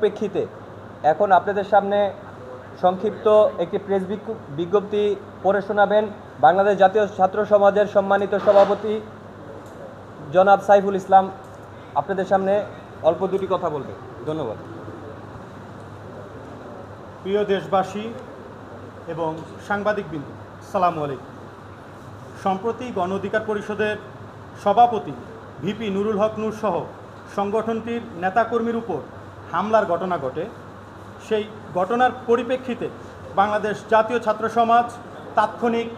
প্রেক্ষিতে এখন আপনাদের সামনে সংক্ষিপ্ত একটি প্রেস বিজ্ঞপ্তি পড়ে শোনাবেন বাংলাদেশ জাতীয় ছাত্র সমাজের সম্মানিত সভাপতি জনাব সাইফুল ইসলাম। আপনাদের সামনে অল্প দুটি কথা বলবে। ধন্যবাদ। প্রিয় দেশবাসী এবং সাংবাদিকবৃন্দ, সালাম আলাইকুম। সম্প্রতি গণ অধিকার পরিষদের সভাপতি ভিপি নুরুল হক নূর সহ সংগঠনটির নেতাকর্মীর উপর হামলার ঘটনা ঘটে। সেই ঘটনার পরিপ্রেক্ষিতে বাংলাদেশ জাতীয় ছাত্র সমাজ তাৎক্ষণিক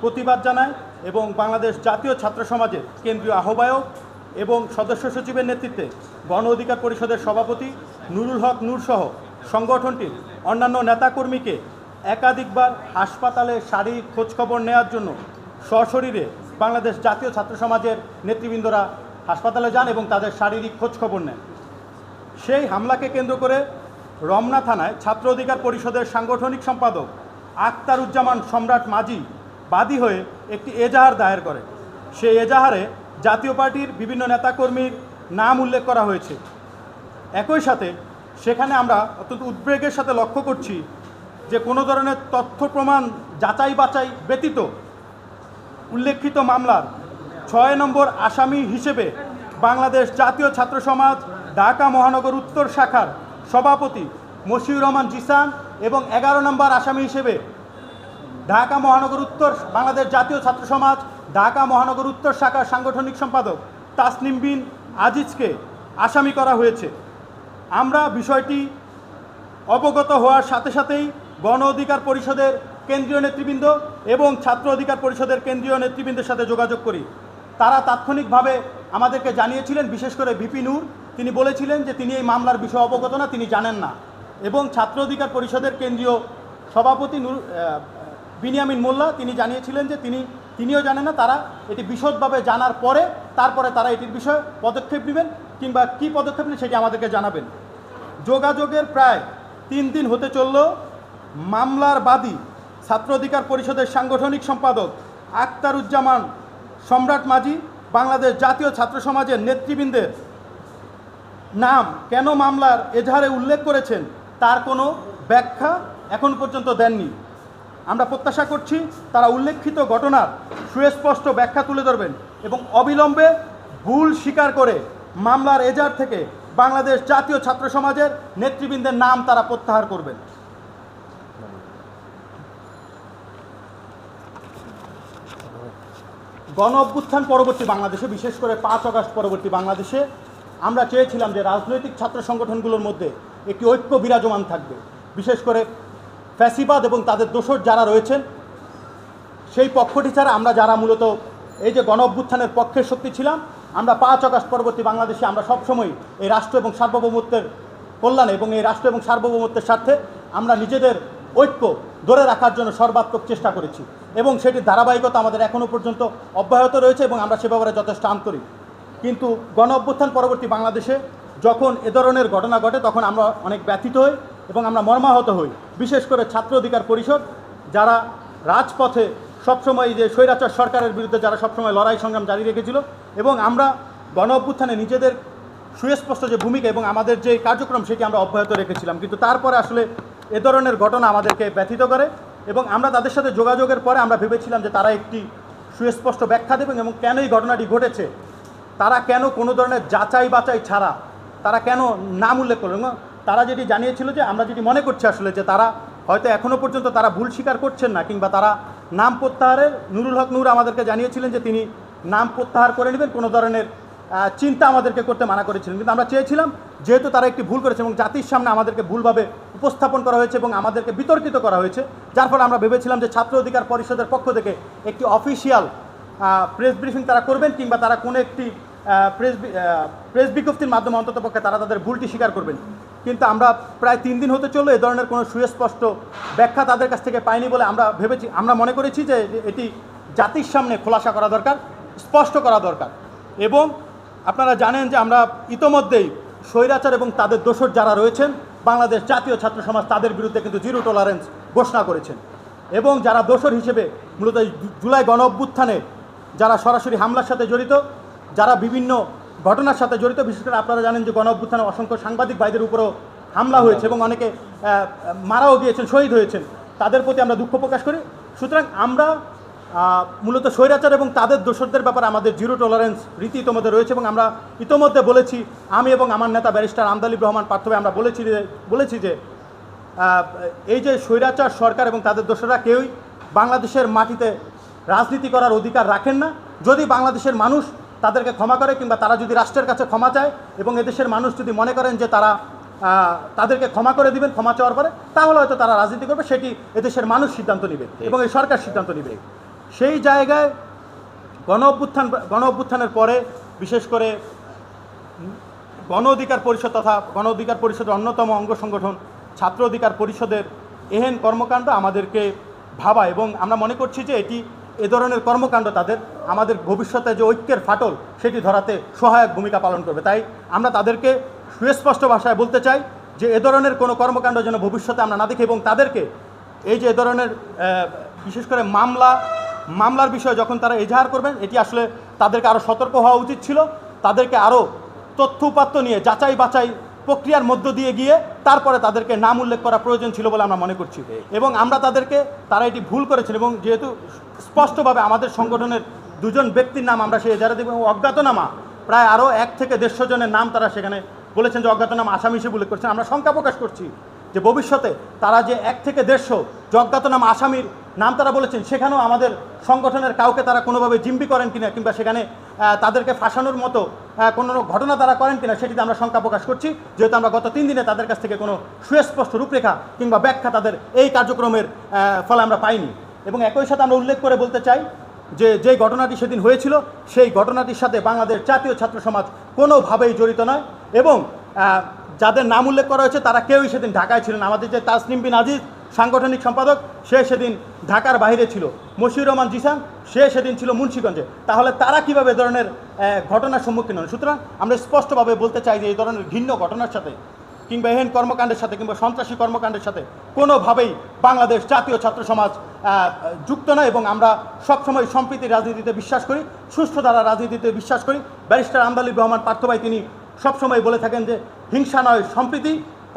প্রতিবাদ জানায় এবং বাংলাদেশ জাতীয় ছাত্র সমাজের কেন্দ্রীয় আহ্বায়ক এবং সদস্য সচিবের নেতৃত্বে গণ অধিকার পরিষদের সভাপতি নুরুল হক নূর সহ সংগঠনটির অন্যান্য নেতাকর্মীকে একাধিকবার হাসপাতালে শারীরিক খোঁজখবর নেওয়ার জন্য সশরীরে বাংলাদেশ জাতীয় ছাত্র সমাজের নেতৃবৃন্দরা হাসপাতালে যান এবং তাদের শারীরিক খোঁজখবর নেন। সেই হামলাকে কেন্দ্র করে রমনা থানায় ছাত্র অধিকার পরিষদের সাংগঠনিক সম্পাদক আক্তারুজ্জামান সম্রাট মাঝি বাদী হয়ে একটি এজাহার দায়ের করে। সেই এজাহারে জাতীয় পার্টির বিভিন্ন নেতাকর্মীর নাম উল্লেখ করা হয়েছে। একই সাথে সেখানে আমরা অত্যন্ত উদ্বেগের সাথে লক্ষ্য করছি যে কোনো ধরনের তথ্য প্রমাণ যাচাই বাছাই ব্যতীত উল্লেখিত মামলার ছয় নম্বর আসামি হিসেবে বাংলাদেশ জাতীয় ছাত্র সমাজ ঢাকা মহানগর উত্তর শাখার সভাপতি মশিউর রহমান জিসান এবং এগারো নম্বর আসামি হিসেবে ঢাকা মহানগর উত্তর বাংলাদেশ জাতীয় ছাত্র সমাজ, ঢাকা মহানগর উত্তর শাখার সাংগঠনিক সম্পাদক তাসনিম বিন আজিজকে আসামি করা হয়েছে। আমরা বিষয়টি অবগত হওয়ার সাথে সাথেই গণ অধিকার পরিষদের কেন্দ্রীয় নেতৃবৃন্দ এবং ছাত্র অধিকার পরিষদের কেন্দ্রীয় নেতৃবৃন্দের সাথে যোগাযোগ করি। তারা তাৎক্ষণিকভাবে আমাদেরকে জানিয়েছিলেন, বিশেষ করে ভিপি নূর তিনি বলেছিলেন যে তিনি এই মামলার বিষয় অবগত না, তিনি জানেন না। এবং ছাত্র অধিকার পরিষদের কেন্দ্রীয় সভাপতি নূর বিনিয়ামিন মোল্লা তিনি জানিয়েছিলেন যে তিনি, তিনিও জানেন না, তারা এটি বিশদভাবে জানার পরে তারপরে তারা এটির বিষয়ে পদক্ষেপ নেবেন কিংবা কী পদক্ষেপ নেবেন সেটি আমাদেরকে জানাবেন। যোগাযোগের প্রায় তিন দিন হতে চলল মামলার বাদী ছাত্র অধিকার পরিষদের সাংগঠনিক সম্পাদক আক্তারুজ্জামান সম্রাট মাঝি, বাংলাদেশ জাতীয় ছাত্র সমাজের নেতৃবৃন্দের নাম কেন মামলার এজাহারে উল্লেখ করেছেন তার কোনো ব্যাখ্যা এখন পর্যন্ত দেননি। আমরা প্রত্যাশা করছি তারা উল্লেখিত ঘটনার সুস্পষ্ট ব্যাখ্যা তুলে ধরবেন এবং অবিলম্বে ভুল স্বীকার করে মামলার এজার থেকে বাংলাদেশ জাতীয় ছাত্র সমাজের নেতৃবৃন্দের নাম তারা প্রত্যাহার করবেন। গণ অভ্যুত্থান পরবর্তী বাংলাদেশে, বিশেষ করে পাঁচ আগস্ট পরবর্তী বাংলাদেশে আমরা চেয়েছিলাম যে রাজনৈতিক ছাত্র সংগঠনগুলোর মধ্যে একটি ঐক্য বিরাজমান থাকবে। বিশেষ করে ফ্যাসিবাদ এবং তাদের দোসর যারা রয়েছেন, সেই পক্ষটি ছাড়া আমরা যারা মূলত এই যে গণ অভ্যুত্থানের পক্ষের শক্তি ছিলাম, আমরা পাঁচ আগস্ট পরবর্তী বাংলাদেশে আমরা সবসময় এই রাষ্ট্র এবং সার্বভৌমত্বের কল্যাণে এবং এই রাষ্ট্র এবং সার্বভৌমত্বের স্বার্থে আমরা নিজেদের ঐক্য ধরে রাখার জন্য সর্বাত্মক চেষ্টা করেছি এবং সেটির ধারাবাহিকতা আমাদের এখনও পর্যন্ত অব্যাহত রয়েছে এবং আমরা সে ব্যাপারে যথেষ্ট আন্তরিক। কিন্তু গণ অভ্যুত্থান পরবর্তী বাংলাদেশে যখন এ ধরনের ঘটনা ঘটে, তখন আমরা অনেক ব্যথিত হই এবং আমরা মর্মাহত হই। বিশেষ করে ছাত্র অধিকার পরিষদ, যারা রাজপথে সবসময় যে স্বৈরাচার সরকারের বিরুদ্ধে যারা সবসময় লড়াই সংগ্রাম জারি রেখেছিল এবং আমরা গণ অভ্যুত্থানে নিজেদের সুস্পষ্ট যে ভূমিকা এবং আমাদের যে কার্যক্রম, সেটি আমরা অব্যাহত রেখেছিলাম। কিন্তু তারপরে আসলে এ ধরনের ঘটনা আমাদেরকে ব্যথিত করে এবং আমরা তাদের সাথে যোগাযোগের পরে আমরা ভেবেছিলাম যে তারা একটি সুস্পষ্ট ব্যাখ্যা দেবেন এবং কেন এই ঘটনাটি ঘটেছে। তারা কেন কোনো ধরনের যাচাই বাছাই ছাড়া, তারা কেন নাম উল্লেখ করল? তারা যেটি জানিয়েছিল যে, আমরা যেটি মনে করছি আসলে যে, তারা হয়তো এখনও পর্যন্ত তারা ভুল স্বীকার করছেন না, কিংবা তারা নাম প্রত্যাহারের নুরুল হক নূর আমাদেরকে জানিয়েছিলেন যে, তিনি নাম প্রত্যাহার করে নেবেন, কোনো ধরনের চিন্তা আমাদেরকে করতে মানা করেছিলেন। কিন্তু আমরা চেয়েছিলাম, যেহেতু তারা একটি ভুল করেছে এবং জাতির সামনে আমাদেরকে ভুলভাবে উপস্থাপন করা হয়েছে এবং আমাদেরকে বিতর্কিত করা হয়েছে, যার ফলে আমরা ভেবেছিলাম যে, ছাত্র অধিকার পরিষদের পক্ষ থেকে একটি অফিসিয়াল প্রেস ব্রিফিং তারা করবেন, কিংবা তারা কোনো একটি প্রেস প্রেস বিজ্ঞপ্তির মাধ্যমে অন্তত পক্ষে তারা তাদের ভুলটি স্বীকার করবেন। কিন্তু আমরা প্রায় তিন দিন হতে চলল এ ধরনের কোনো সুস্পষ্ট ব্যাখ্যা তাদের কাছ থেকে পাইনি বলে আমরা ভেবেছি আমরা মনে করেছি যে এটি জাতির সামনে খোলাসা করা দরকার, স্পষ্ট করা দরকার। এবং আপনারা জানেন যে আমরা ইতোমধ্যেই স্বৈরাচার এবং তাদের দোসর যারা রয়েছেন, বাংলাদেশ জাতীয় ছাত্র সমাজ তাদের বিরুদ্ধে কিন্তু জিরো টলারেন্স ঘোষণা করেছেন। এবং যারা দোসর হিসেবে মূলত জুলাই গণ অভ্যুত্থানে যারা সরাসরি হামলার সাথে জড়িত যারা বিভিন্ন ঘটনার সাথে জড়িত বিশেষ করে আপনারা জানেন যে গণ অভ্যুত্থানে অসংখ্য সাংবাদিক ভাইদের উপরেও হামলা হয়েছে এবং অনেকে মারাও গিয়েছেন শহীদ হয়েছেন। তাদের প্রতি আমরা দুঃখ প্রকাশ করি। সুতরাং আমরা মূলত স্বৈরাচার এবং তাদের দোষরদের ব্যাপারে আমাদের জিরো টলারেন্স রীতি ইতোমধ্যে রয়েছে এবং আমরা ইতোমধ্যে বলেছি আমি এবং আমার নেতা ব্যারিস্টার আমদালিব রহমান পার্থবে আমরা বলেছি যে বলেছি যে এই যে স্বৈরাচার সরকার এবং তাদের দোষরা কেউই বাংলাদেশের মাটিতে রাজনীতি করার অধিকার রাখেন না। যদি বাংলাদেশের মানুষ তাদেরকে ক্ষমা করে কিংবা তারা যদি রাষ্ট্রের কাছে ক্ষমা চায় এবং এদেশের মানুষ যদি মনে করেন যে তারা তাদেরকে ক্ষমা করে দিবেন ক্ষমা চাওয়ার পরে তাহলে হয়তো তারা রাজনীতি করবে। সেটি এদেশের মানুষ সিদ্ধান্ত নেবে এবং এই সরকার সিদ্ধান্ত নেবে। সেই জায়গায় গণ অভ্যুত্থান গণ অভ্যুত্থানের পরে বিশেষ করে গণ অধিকার পরিষদ তথা গণ অধিকার পরিষদের অন্যতম অঙ্গ সংগঠন ছাত্র অধিকার পরিষদের এহেন কর্মকাণ্ড আমাদেরকে ভাবা এবং আমরা মনে করছি যে এটি এ ধরনের কর্মকাণ্ড তাদের, আমাদের ভবিষ্যতে যে ঐক্যের ফাটল, সেটি ধরাতে সহায়ক ভূমিকা পালন করবে। তাই আমরা তাদেরকে সুস্পষ্ট ভাষায় বলতে চাই যে, এ ধরনের কোনো কর্মকাণ্ড যেন ভবিষ্যতে আমরা না দেখি এবং তাদেরকে এই যে, এ ধরনের বিশেষ করে মামলা, মামলার বিষয়ে যখন তারা এজাহার করবেন, এটি আসলে তাদেরকে আরও সতর্ক হওয়া উচিত ছিল। তাদেরকে আরও তথ্য উপাত্ত নিয়ে যাচাই বাছাই প্রক্রিয়ার মধ্য দিয়ে গিয়ে তারপরে তাদেরকে নাম উল্লেখ করা প্রয়োজন ছিল বলে আমরা মনে করছি। এবং আমরা তাদেরকে, তারা এটি ভুল করেছেন এবং যেহেতু স্পষ্টভাবে আমাদের সংগঠনের দুজন ব্যক্তির নাম আমরা সেই এজাহারে দেব এবং অজ্ঞাতনামা, প্রায় আরও এক থেকে দেড়শো জনের নাম তারা সেখানে বলেছেন যে অজ্ঞাতনামা আসামি হিসেবে উল্লেখ করছেন। আমরা শঙ্কা প্রকাশ করছি যে ভবিষ্যতে তারা যে এক থেকে দেড়শো জজ্ঞাতনাম আসামির নাম তারা বলেছেন, সেখানেও আমাদের সংগঠনের কাউকে তারা কোনোভাবে জিম্বি করেন কিনা কিংবা সেখানে তাদেরকে ফাঁসানোর মতো কোনো ঘটনা তারা করেন কিনা সেটিতে আমরা শঙ্কা প্রকাশ করছি। যেহেতু আমরা গত তিন দিনে তাদের কাছ থেকে কোনো সুস্পষ্ট রূপরেখা কিংবা ব্যাখ্যা তাদের এই কার্যক্রমের ফলে আমরা পাইনি। এবং একই সাথে আমরা উল্লেখ করে বলতে চাই যে যে ঘটনাটি সেদিন হয়েছিল, সেই ঘটনাটির সাথে বাংলাদেশ জাতীয় ছাত্র সমাজ কোনোভাবেই জড়িত নয়। এবং যাদের নাম উল্লেখ করা হয়েছে, তারা কেউই সেদিন ঢাকায় ছিলেন আমাদের যে তাসনিম বিন আজিজ সাংগঠনিক সম্পাদক, সে সেদিন ঢাকার বাইরে ছিল। মশিউর রহমান জিসান সে সেদিন ছিল মুন্সীগঞ্জে। তাহলে তারা কীভাবে ধরনের ঘটনার সম্মুখীন হন সুতরাং আমরা স্পষ্টভাবে বলতে চাই যে এই ধরনের ঘৃণ্য ঘটনার সাথে কিংবা এহেন কর্মকাণ্ডের সাথে কিংবা সন্ত্রাসী কর্মকাণ্ডের সাথে কোনোভাবেই বাংলাদেশ জাতীয় ছাত্র সমাজ যুক্ত নয় এবং আমরা সবসময় সম্প্রীতির রাজনীতিতে বিশ্বাস করি সুস্থ ধারা রাজনীতিতে বিশ্বাস করি। ব্যারিস্টার আমদালিব রহমান পার্থভাই তিনি সবসময় বলে থাকেন যে, হিংসা নয়, সম্প্রীতি।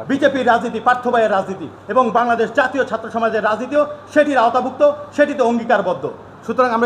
বিজেপির রাজনীতি পার্থভাইয়ের রাজনীতি এবং বাংলাদেশ জাতীয় ছাত্র সমাজের রাজনীতিও সেটির আওতাভুক্ত, সেটিতে অঙ্গীকারবদ্ধ। সুতরাং আমরা